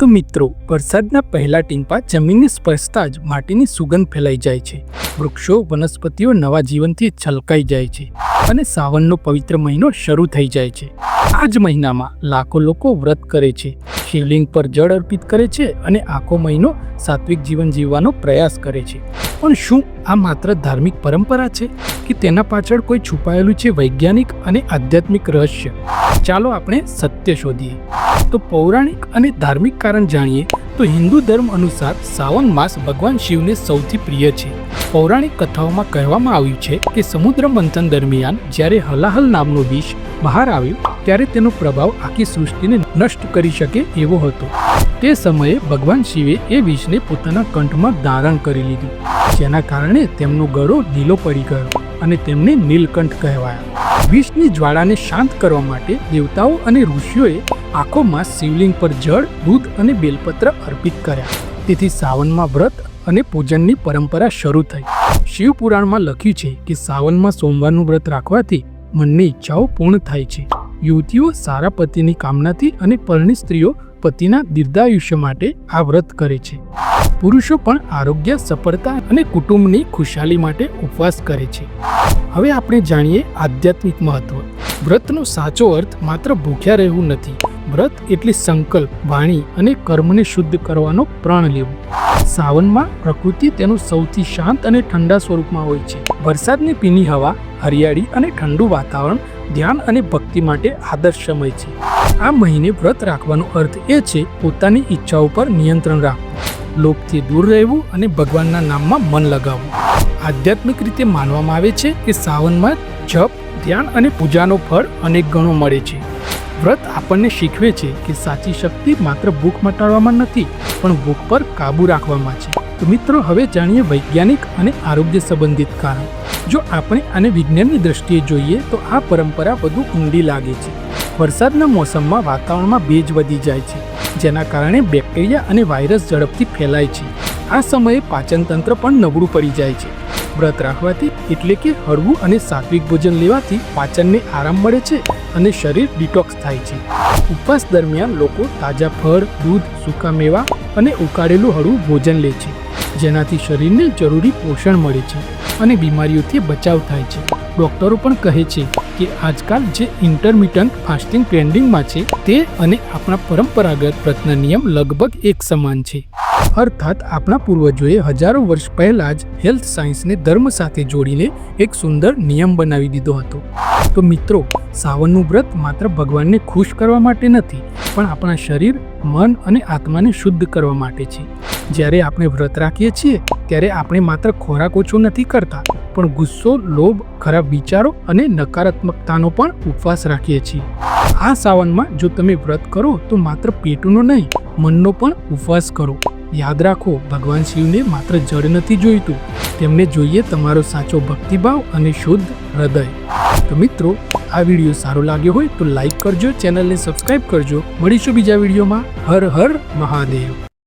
તો મિત્રો, વરસાદના પહેલા ટીમ્પા જમીનને સ્પર્શતા જ માટીની સુગંધ ફેલાઈ જાય છે. વૃક્ષો, વનસ્પતિઓ નવા જીવનથી છલકાઈ જાય છે અને સાવનનો પવિત્ર મહિનો શરૂ થઈ જાય છે. આ જ મહિનામાં લાખો લોકો વ્રત કરે છે, શિવલિંગ પર જળ અર્પિત કરે છે અને આખો મહિનો સાત્વિક જીવન જીવવાનો પ્રયાસ કરે છે. પણ શું આ માત્ર ધાર્મિક પરંપરા છે કે તેના પાછળ કોઈ છુપાયેલું છે વૈજ્ઞાનિક અને આધ્યાત્મિક રહસ્ય? ચાલો આપણે સત્ય શોધીએ. તો પૌરાણિક અને ધાર્મિક કારણ જાણીએ તો હિન્દુ ધર્મ અનુસાર સાવન માસ ભગવાન શિવને સૌથી પ્રિય છે. પૌરાણિક કથાઓમાં કહેવામાં આવ્યું છે કે સમુદ્ર મંથન દરમિયાન જ્યારે હલાહલ નામનો વિષ બહાર આવ્યું, ત્યારે તેનો પ્રભાવ આખી સૃષ્ટિને નષ્ટ કરી શકે એવો હતો. તે સમયે ભગવાન શિવે એ વિષને પોતાના કંઠમાં ધારણ કરી લીધું, જેના કારણે તેમનો ગળો ઢીલો પડી ગયો. અને તેમને નીલકંઠ કહેવાયા. વિષની જ્વાળાને શાંત કરવા માટે દેવતાઓ અને ઋષિઓએ આંખોમાં શિવલિંગ પર જળ, દૂધ અને બેલપત્ર અર્પિત કર્યા. તેથી સાવનમાં વ્રત અને પૂજનની પરંપરા શરૂ થઈ. શિવપુરાણમાં લખ્યું છે કે સાવનમાં સોમવારનું વ્રત રાખવાથી મનની ઈચ્છાઓ પૂર્ણ થાય છે. યુવતીઓ સારા પતિની કામનાથી અને પરણી સ્ત્રીઓ પતિના દીર્ઘાયુષ્ય માટે આ વ્રત કરે છે. પુરુષો પણ આરોગ્ય, સફળતા અને કુટુંબની ખુશાલી માટે ઉપવાસ કરે છે. હવે આપણે જાણીએ આધ્યાત્મિક મહત્વ. વ્રતનો સાચો અર્થ માત્ર ભૂખ્યા રહેવું નથી. વ્રત એટલે સંકલ્પ, વાણી અને કર્મને શુદ્ધ કરવાનો પ્રણ લેવું સાવનમાં પ્રકૃતિ તેનું સૌથી શાંત અને ઠંડા સ્વરૂપમાં હોય છે. વરસાદની પીની હવા, હરિયાળી અને ઠંડુ વાતાવરણ, ધ્યાન અને ભક્તિ માટે આદર્શ સમય છે. આ મહિને વ્રત રાખવાનો અર્થ એ છે, પોતાની ઈચ્છાઓ પર નિયંત્રણ રાખવું. લોભથી દૂર રહેવું અને ભગવાનના નામમાં મન લગાવવું. આધ્યાત્મિક રીતે માનવામાં આવે છે કે સાવનમાં જપ, ધ્યાન અને પૂજાનો ફળ અનેક ગણો મળે છે. વ્રત આપણને શીખવે છે કે સાચી શક્તિ માત્ર ભૂખ મટાડવામાં નથી, પણ ભૂખ પર કાબુ રાખવામાં છે. તો મિત્રો, હવે જાણીએ વૈજ્ઞાનિક અને આરોગ્ય સંબંધિત કારણ. જો આપણે આને વિજ્ઞાનની દ્રષ્ટિએ જોઈએ તો આ પરંપરા વધુ ઊંડી લાગે છે. વરસાદના મોસમમાં વાતાવરણમાં ભેજ વધી જાય છે, જેના કારણે બેક્ટેરિયા અને વાયરસ ઝડપથી ફેલાય છે. આ સમયે પાચન તંત્ર પણ નબળું પડી જાય છે. વ્રત રાખવાથી એટલે કે હળવું અને સાત્વિક ભોજન લેવાથી પાચનને આરામ મળે છે અને શરીર ડિટોક્સ થાય છે. ઉપવાસ દરમિયાન લોકો તાજા ફળ, દૂધ, સૂકા મેવા અને ઉકાળેલું હળવું ભોજન લે છે, જેનાથી શરીરને જરૂરી પોષણ મળે છે અને બીમારીઓથી બચાવ થાય છે. ડોક્ટરો પણ કહે છે કે આજકાલ જે ઇન્ટરમિટન્ટ ફાસ્ટિંગ ટ્રેન્ડિંગમાં છે, તે અને આપણા પરંપરાગત વ્રતના નિયમ લગભગ એક સમાન છે. અર્થાત આપણા પૂર્વજોએ હજારો વર્ષ પહેલા જ હેલ્થ સાયન્સને ધર્મ સાથે જોડીને એક સુંદર નિયમ બનાવી દીધો હતો. તો મિત્રો, સાવનનું વ્રત માત્ર ભગવાનને ખુશ કરવા માટે નથી, પણ આપણા શરીર, મન અને આત્માને શુદ્ધ કરવા માટે છે. જ્યારે આપણે વ્રત રાખીએ છીએ, ત્યારે આપણે માત્ર ખોરાક ઓછો નથી કરતા, પણ ગુસ્સો, લોભ, ખરાબ વિચારો અને નકારાત્મકતાનો પણ ઉપવાસ રાખીએ છીએ. આ સાવનમાં જો તમે વ્રત કરો, તો માત્ર પેટનો નહીં, મનનો પણ ઉપવાસ કરો. યાદ રાખો, ભગવાન શિવને માત્ર જળ નથી જોઈતું. તેમને જોઈએ તમારો સાચો ભક્તિભાવ અને શુદ્ધ હૃદય. તો મિત્રો, આ વીડિયો સારો લાગ્યો હોય તો લાઈક કરજો, ચેનલને સબસ્ક્રાઈબ કરજો. મળીશું બીજા વિડીયોમાં. હર હર મહાદેવ.